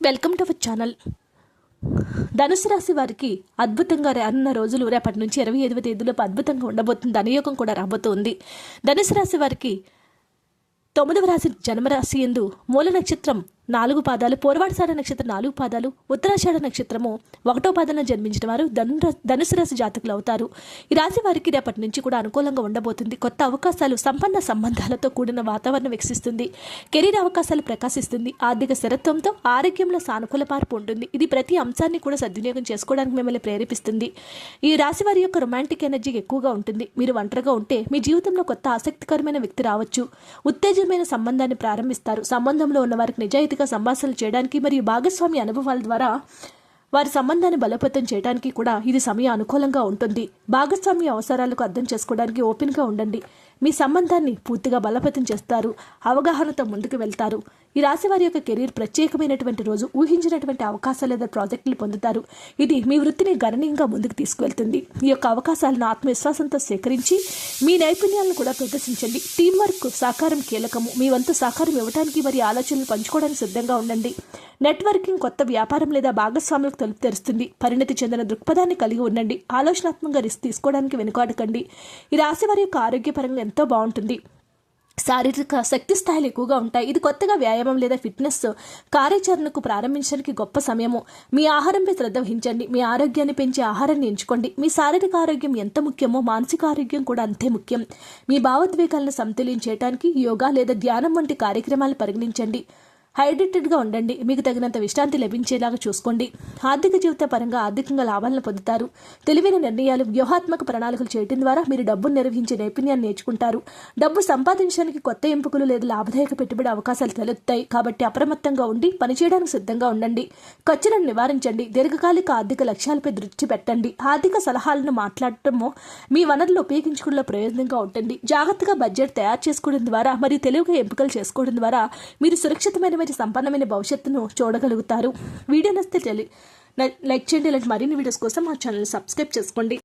Welcome to our channel. ధనుసు రాశి వారికి అద్భుతంగా రానున్న రోజులు రేపటి నుంచి ఇరవై ఐదవ తేదీలోపు అద్భుతంగా ఉండబోతుంది. ధనయోగం కూడా రాబోతుంది. ధనుసు రాశి వారికి తొమ్మిదవ రాశి జన్మరాశి ఎందు మూల నక్షత్రం నాలుగు పాదాలు పూర్వాషాఢ నక్షత్రం నాలుగు పాదాలు ఉత్తరాషాఢ నక్షత్రము. ఒకటో పాదంలో జన్మించిన వారు ధనుసు రాశి జాతకులు అవుతారు. ఈ రాశి వారికి రేపటి నుంచి కూడా అనుకూలంగా ఉండబోతుంది. కొత్త అవకాశాలు సంపన్న సంబంధాలతో కూడిన వాతావరణం వికసిస్తుంది. కెరీర్ అవకాశాలు ప్రకాశిస్తుంది. ఆర్థిక స్థిరత్వంతో ఆరోగ్యంలో సానుకూల మార్పు ఉంటుంది. ఇది ప్రతి అంశాన్ని కూడా సద్వినియోగం చేసుకోవడానికి మిమ్మల్ని ప్రేరేపిస్తుంది. ఈ రాశి వారి యొక్క రొమాంటిక్ ఎనర్జీ ఎక్కువగా ఉంటుంది. మీరు ఒంటరిగా ఉంటే మీ జీవితంలో కొత్త ఆసక్తికరమైన వ్యక్తి రావచ్చు. ఉత్తేజమైన సంబంధాన్ని ప్రారంభిస్తారు. సంబంధంలో ఉన్న వారికి సాంకేతిక సంభాషణలు చేయడానికి మరియు భాగస్వామి అనుభవాల ద్వారా వారి సంబంధాన్ని బలోపేతం చేయడానికి కూడా ఇది సమయం అనుకూలంగా ఉంటుంది. భాగస్వామి అవసరాలకు అర్థం చేసుకోవడానికి ఓపెన్గా ఉండండి. మీ సంబంధాన్ని పూర్తిగా బలోపేతం చేస్తారు. అవగాహనతో ముందుకు వెళ్తారు. ఈ రాశి వారి యొక్క కెరీర్ ప్రత్యేకమైనటువంటి రోజు ఊహించినటువంటి అవకాశాలు లేదా ప్రాజెక్టులు పొందుతారు. ఇది మీ వృత్తిని గణనీయంగా ముందుకు తీసుకువెళ్తుంది. ఈ యొక్క అవకాశాలను ఆత్మవిశ్వాసంతో సేకరించి మీ నైపుణ్యాలను కూడా ప్రదర్శించండి. టీం వర్క్ సహకారం కీలకము. మీ వంతు సహకారం ఇవ్వడానికి మరి ఆలోచనలు పంచుకోవడానికి సిద్ధంగా ఉండండి. నెట్వర్కింగ్ కొత్త వ్యాపారం లేదా భాగస్వాములకు తలుపు తెరుస్తుంది. పరిణతి చెందిన దృక్పథాన్ని కలిగి ఉండండి. ఆలోచనాత్మకంగా రిస్క్ తీసుకోవడానికి వెనుకాడకండి. ఈ రాశి వారి యొక్క ఆరోగ్యపరంగా ఎంతో బాగుంటుంది. శారీరక శక్తి స్థాయిలు ఎక్కువగా ఉంటాయి. ఇది కొత్తగా వ్యాయామం లేదా ఫిట్నెస్ కార్యాచరణకు ప్రారంభించడానికి గొప్ప సమయము. మీ ఆహారంపై శ్రద్ధ వహించండి. మీ ఆరోగ్యాన్ని పెంచే ఆహారాన్ని ఎంచుకోండి. మీ శారీరక ఆరోగ్యం ఎంత ముఖ్యమో మానసిక ఆరోగ్యం కూడా అంతే ముఖ్యం. మీ భావోద్వేగాలను సమతుల్యం చేయడానికి యోగా లేదా ధ్యానం వంటి కార్యక్రమాలు పరిగణించండి. హైడ్రేటెడ్గా ఉండండి. మీకు తగినంత విశ్రాంతి లభించేలాగా చూసుకోండి. ఆర్థిక జీవిత పరంగా ఆర్థికంగా లాభాలను పొందుతారు. తెలివైన నిర్ణయాలు వ్యూహాత్మక ప్రణాళికలు చేయడం ద్వారా మీరు డబ్బును నిర్వహించే నైపుణ్యాన్ని నేర్చుకుంటారు. డబ్బు సంపాదించడానికి కొత్త ఎంపికలు లేదా లాభదాయక పెట్టుబడి అవకాశాలు తలెత్తాయి కాబట్టి అప్రమత్తంగా ఉండి పనిచేయడానికి సిద్ధంగా ఉండండి. ఖర్చులను నివారించండి. దీర్ఘకాలిక ఆర్థిక లక్ష్యాలపై దృష్టి పెట్టండి. ఆర్థిక సలహాలను మాట్లాడటము మీ వనరులు ఉపయోగించుకునే ప్రయోజనంగా ఉంటుంది. జాగ్రత్తగా బడ్జెట్ తయారు చేసుకోవడం ద్వారా మరియు తెలివిగా ఎంపికలు చేసుకోవడం ద్వారా మీరు సురక్షితమైన మరియు సంపన్నమైన భవిష్యత్తును చూడగలుగుతారు. వీడియో నచ్చితే లైక్ చేయండి. ఇలాంటి మరిన్ని వీడియోస్ కోసం మా ఛానల్ సబ్స్క్రైబ్ చేసుకోండి.